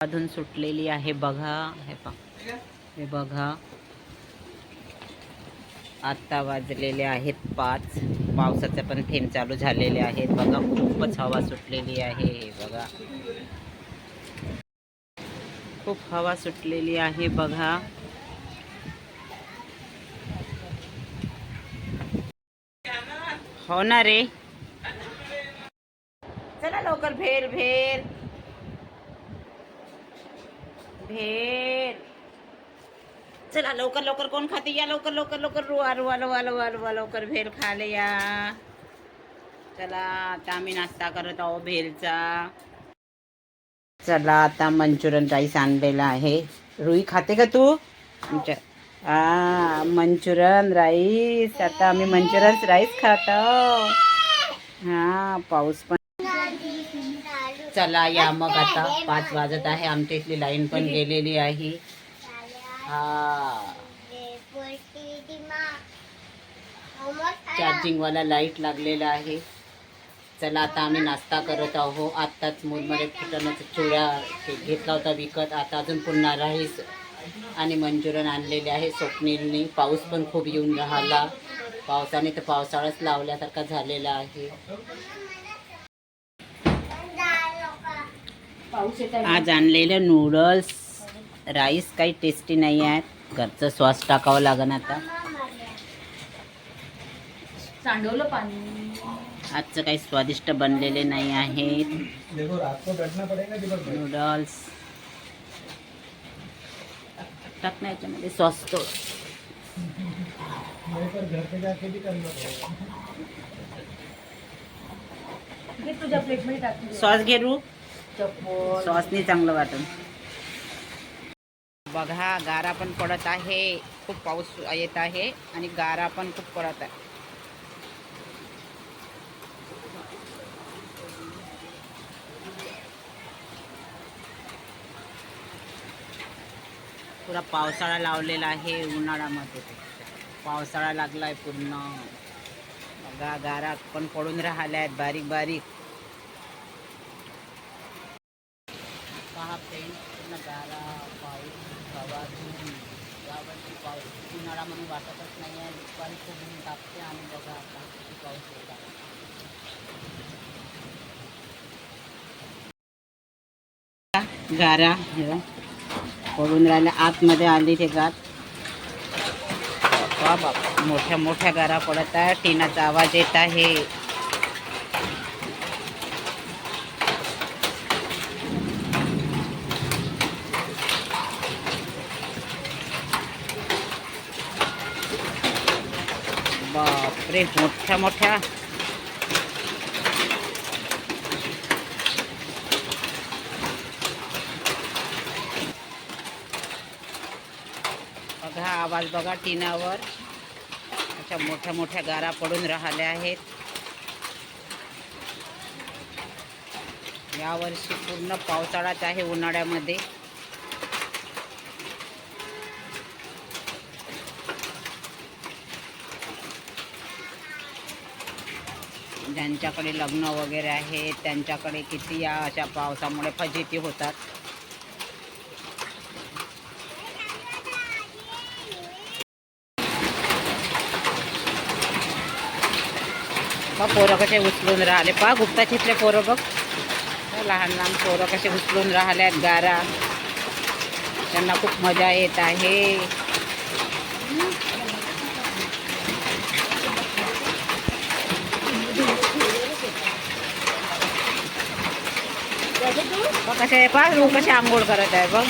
अजून सुटलेली आहे बघा. हे पा हे बघा. आत्ता वाजलेले आहेत पाच. पावसाचे पण थेंब चालू झालेले आहेत. बघा खूपच हवा सुटलेली आहे. बघा. खूप हवा सुटलेली आहे बघा. हो ना रे. चला लवकर भेर भेर. भेल. चला लवकर लवकर कोण खाते? या लवकर लवकर लवकर. रुवा रुवा रुवा रुवा रुवा लवकर भेल खाले या. चला आता आम्ही नाश्ता करत आहो भेलचा. चला आता मंचुरियन राईस आणलेला आहे. रुई खाते का तू? आमच्या हा मंचुरियन राईस. आता आम्ही मंचुरियन राईस खातो हा पाऊस पण चला या मग आता पाच वाजत आहे. आमच्या इथली लाईन पण गेलेली आहे. हा. चार्जिंग वाला लाइट लागलेला आहे. चला आता आम्ही नाश्ता करत आहो. आत्ताच मुरमरे फुटण्याचा चुळ्या घेतला होता विकत. आता अजून पुन्हा राईस आणि मंचुरियन आणलेले आहे स्वप्नीलने. पाऊस पण खूप येऊन राहिला. पावसाने तर पावसाळाच लावल्यासारखा झालेला आहे. आज आणलेलं नूडल्स राईस काही टेस्टी नाही आहेत घरचं श्वास टाकावं लागन आता. सांडवलं पाणी. आजचं काही स्वादिष्ट बनलेले नाही आहेत. नूडल्स टाक ना याच्यामध्ये सॉस तो. पर घर सॉसनी चांगलं वाटून. बघा गारा पण पडत आहे. खूप पाऊस येत आहे आणि गारा पण खूप पडत आहे. पुरा पावसाळा लावलेला आहे उन्हाळ्यामध्ये. पावसाळा लागलाय पूर्ण. बघा गारा पण पडून राहिल्या आहेत बारीक बारीक पहा फ्रेंड पूर्ण गारा पाऊस हवा धूळ यावरती पाऊस उन्हाळा म्हणून वाटतच नाही आहे दुपारी खूप ऊन तापते आणि बघा आता किती पाऊस येत आहे गारा हे बघ, पडून राहिल्या आतमध्ये आली ते गात बाबा बाबा मोठ्या मोठ्या गारा पडत आहे टिनाचा आवाज येत आहे बापरे मोठ्या मोठ्या. बघा आवाज बघा टिनावर. अशा मोठ्या मोठ्या गारा पडून राहिल्या आहेत. यावर्षी पूर्ण पावसाळाच आहे उन्हाळ्यामध्ये. ज्यांच्याकडे लग्न वगैरे आहे त्यांच्याकडे किती या अशा पावसामुळे फजिती होतात? बघ पोरं कसे उचलून राहिले. पहा गुप्ता चितले पोरं बघ. लहान लहान पोरं कसे उचलून राहिल्यात गारा. त्यांना खूप मजा येत आहे. बघ कसे आहे पहा रू कसे आंघोळ करत आहे बघ.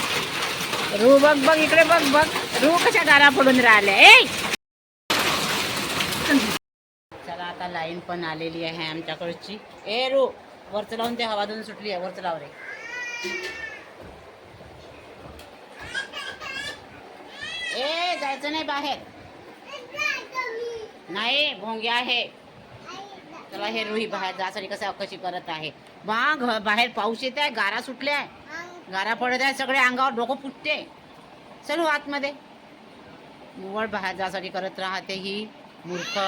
रू बघ बघ इकडे बघ बघ. रू कशा गारा पडून राहिल्या. ए! चला आता लाईन पण आलेली आहे आमच्याकडची. ए रू वरच लावून ते हवा धुवून सुटली आहे वरच लाव रे. ए जायचं नाही बाहेर. नाही भोंगे आहे. चला हे रुही बाहेर जासाठी कसं कशी करत आहे. बा घ- बाहेर पाऊस येत आहे गारा सुटल्या आहे गारा पडत आहे सगळे अंगावर डोकं फुटते. चलो आतमध्ये. निवड बाहेर जासाठी करत राहते ही मूर्ख.